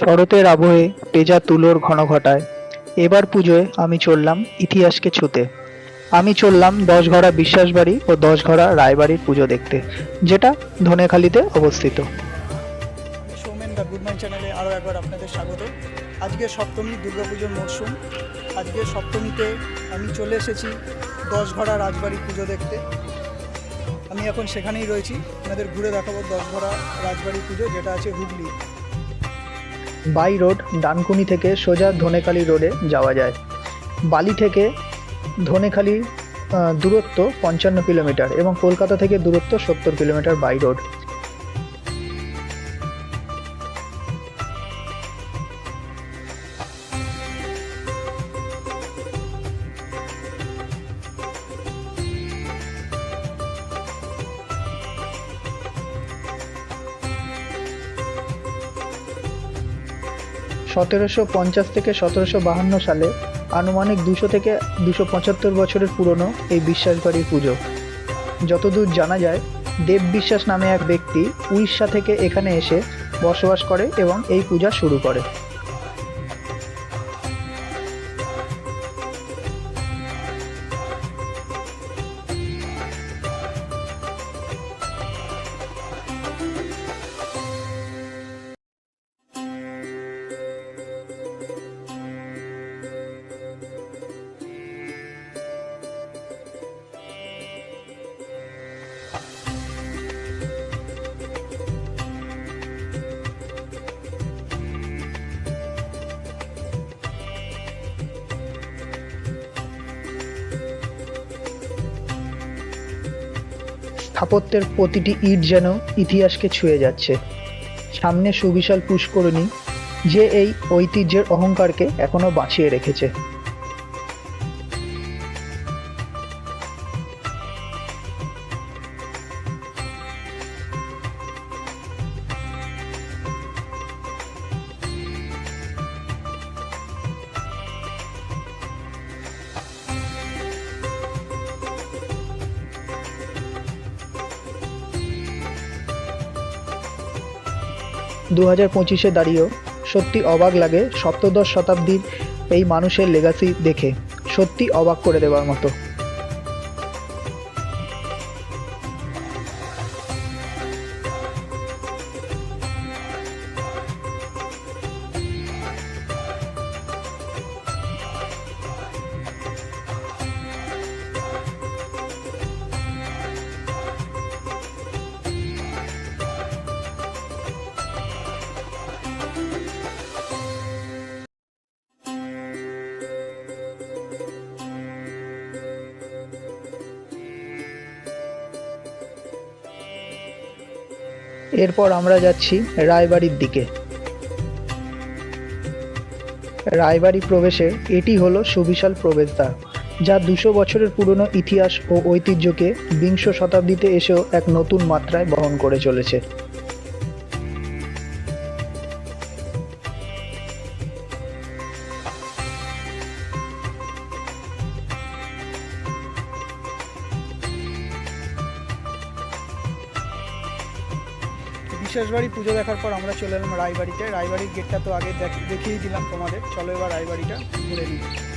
শরতের আবহে পেঁজা তুলোর ঘন ঘটায়। এবার পুজোয় আমি চললাম ইতিহাসকে ছুতে। আমি চললাম দশঘরা বিশ্বাসবাড়ি ও দশঘরা রায়বাড়ির পুজো দেখতে, যেটা ধনেখালিতে অবস্থিত। সৌমেন দ্য গুড চ্যানেলে আরও একবার আপনাদের স্বাগত। আজকে সপ্তমী, দুর্গাপুজোর মরশুম। আজকে সপ্তমীতে আমি চলে এসেছি দশঘরা রাজবাড়ি পুজো দেখতে। আমি এখন সেখানেই রয়েছি। আপনাদের ঘুরে দেখাবো দশঘরা রাজবাড়ি পুজো, যেটা আছে হুগলি। বাই রোড, ডানকুনি থেকে সোজা ধনেখালি রোডে যাওয়া যায়। বালি থেকে ধনেখালি দূরত্ব পঞ্চান্ন কিলোমিটার এবং কলকাতা থেকে দূরত্ব সত্তর কিলোমিটার বাই রোড। সতেরোশো পঞ্চাশ থেকে সতেরোশো বাহান্ন সালে আনুমানিক দুশো থেকে দুশো পঁচাত্তর বছরের পুরনো এই বিশ্বাসবাড়ির পুজো। যতদূর জানা যায়, দেব বিশ্বাস নামে এক ব্যক্তি উড়িষ্যা থেকে এখানে এসে বসবাস করে এবং এই পূজা শুরু করে। স্থাপত্যের প্রতিটি ইট যেন ইতিহাসকে ছুঁয়ে যাচ্ছে। সামনে সুবিশাল পুষ্করণী, যে এই ঐতিহ্যের অহংকারকে এখনও বাঁচিয়ে রেখেছে। দু হাজার পঁচিশে দাঁড়িয়েও সত্যি অবাক লাগে সপ্তদশ শতাব্দীর এই মানুষের লেগাসি দেখে। সত্যি অবাক করে দেওয়ার মতো। এরপর আমরা যাচ্ছি রায়বাড়ির দিকে। রায়বাড়ি প্রবেশের এটি হলো সুবিশাল প্রবেশদ্বার, যা দুশো বছরের পুরনো ইতিহাস ও ঐতিহ্যকে বিংশ শতাব্দীতে এসেও এক নতুন মাত্রায় বহন করে চলেছে। বিশ্বাসবাড়ি পুজো দেখার পর আমরা চলে এলাম রায়বাড়িতে। রায়বাড়ির গেটটা তো আগে দেখ- দেখিয়েই দিলাম তোমাদের। চলো এবার রায়বাড়িটা ঘুরে নিই।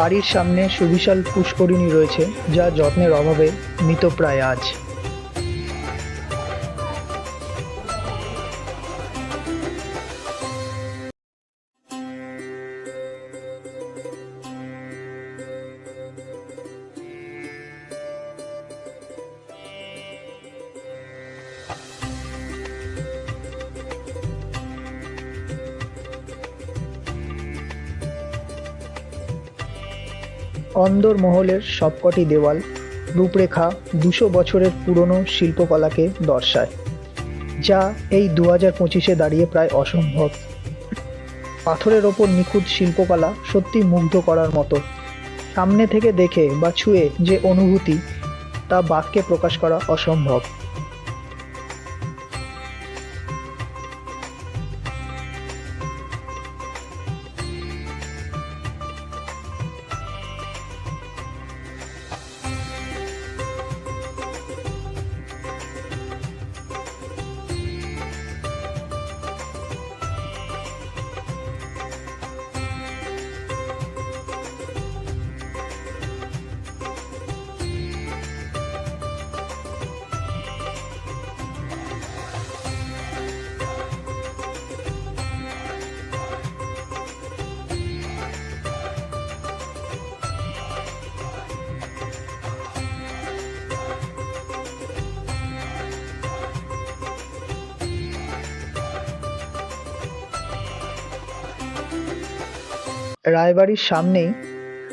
বাড়ির সামনে সুবিশাল পুষ্করিণী রয়েছে যা যত্নের অভাবে মৃতপ্রায় আজ। অন্দর মহলের সবকটি দেওয়াল রূপরেখা দুশো বছরের পুরনো শিল্পকলাকে দর্শায়, যা এই দু হাজার পঁচিশে দাঁড়িয়ে প্রায় অসম্ভব। পাথরের ওপর নিখুঁত শিল্পকলা সত্যি মুগ্ধ করার মতো। সামনে থেকে দেখে বা ছুঁয়ে যে অনুভূতি, তা বাক্যে প্রকাশ করা অসম্ভব। রায়বাড়ির সামনেই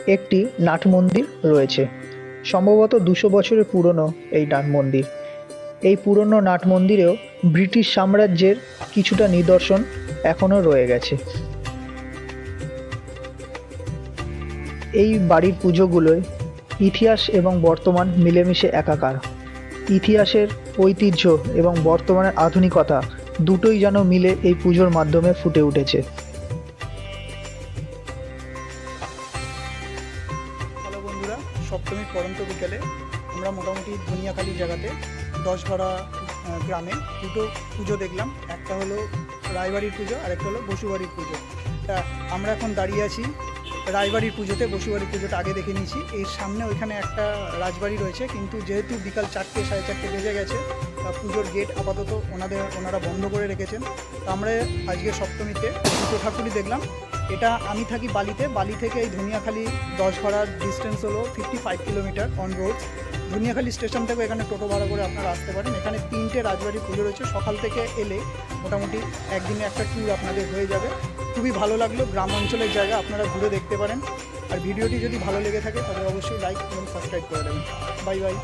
একটি নাট মন্দির রয়েছে। সম্ভবত দুশো বছরের পুরনো এই নাট মন্দির এই পুরনো নাট মন্দিরেও ব্রিটিশ সাম্রাজ্যের কিছুটা নিদর্শন এখনও রয়ে গেছে। এই বাড়ির পুজোগুলোয় ইতিহাস এবং বর্তমান মিলেমিশে একাকার। ইতিহাসের ঐতিহ্য এবং বর্তমানের আধুনিকতা দুটোই যেন মিলে এই পুজোর মাধ্যমে ফুটে উঠেছে। জায়গাতে দশ ভাড়া গ্রামে দুটো পুজো দেখলাম। একটা হলো রায়বাড়ির পুজো আর একটা হলো বসুবাড়ির পুজো। তা আমরা এখন দাঁড়িয়ে আছি রায়বাড়ির পুজোতে, বসুবাড়ির পুজোটা আগে দেখে নিয়েছি। এর সামনে ওইখানে একটা রাজবাড়ি রয়েছে, কিন্তু যেহেতু বিকাল চারটে, সাড়ে চারটে বেজে গেছে পুজোর গেট আপাতত ওনাদের, ওনারা বন্ধ করে রেখেছেন। তো আমরা আজকে সপ্তমীতে দুটো ঠাকুরই দেখলাম। এটা আমি থাকি বালিতে। বালি থেকে এই ধনিয়াখালি দশ ভাড়ার ডিস্টেন্স হলো fifty five kilometre on road Dhaniakhali station থেকে এখানে টোটো ভাড়া করে আপনারা আসতে পারেন। এখানে তিনটে রাজবাড়ি পুজো রয়েছে। সকাল থেকে এলে মোটামুটি একদিনে একটা ট্যুর আপনাদের হয়ে যাবে। খুবই ভালো লাগল। গ্রাম অঞ্চলের জায়গা আপনারা ঘুরে দেখতে পারেন। আর ভিডিওটি যদি ভালো লেগে থাকে, তাহলে অবশ্যই লাইক এবং সাবস্ক্রাইব করে দেবেন। Bye bye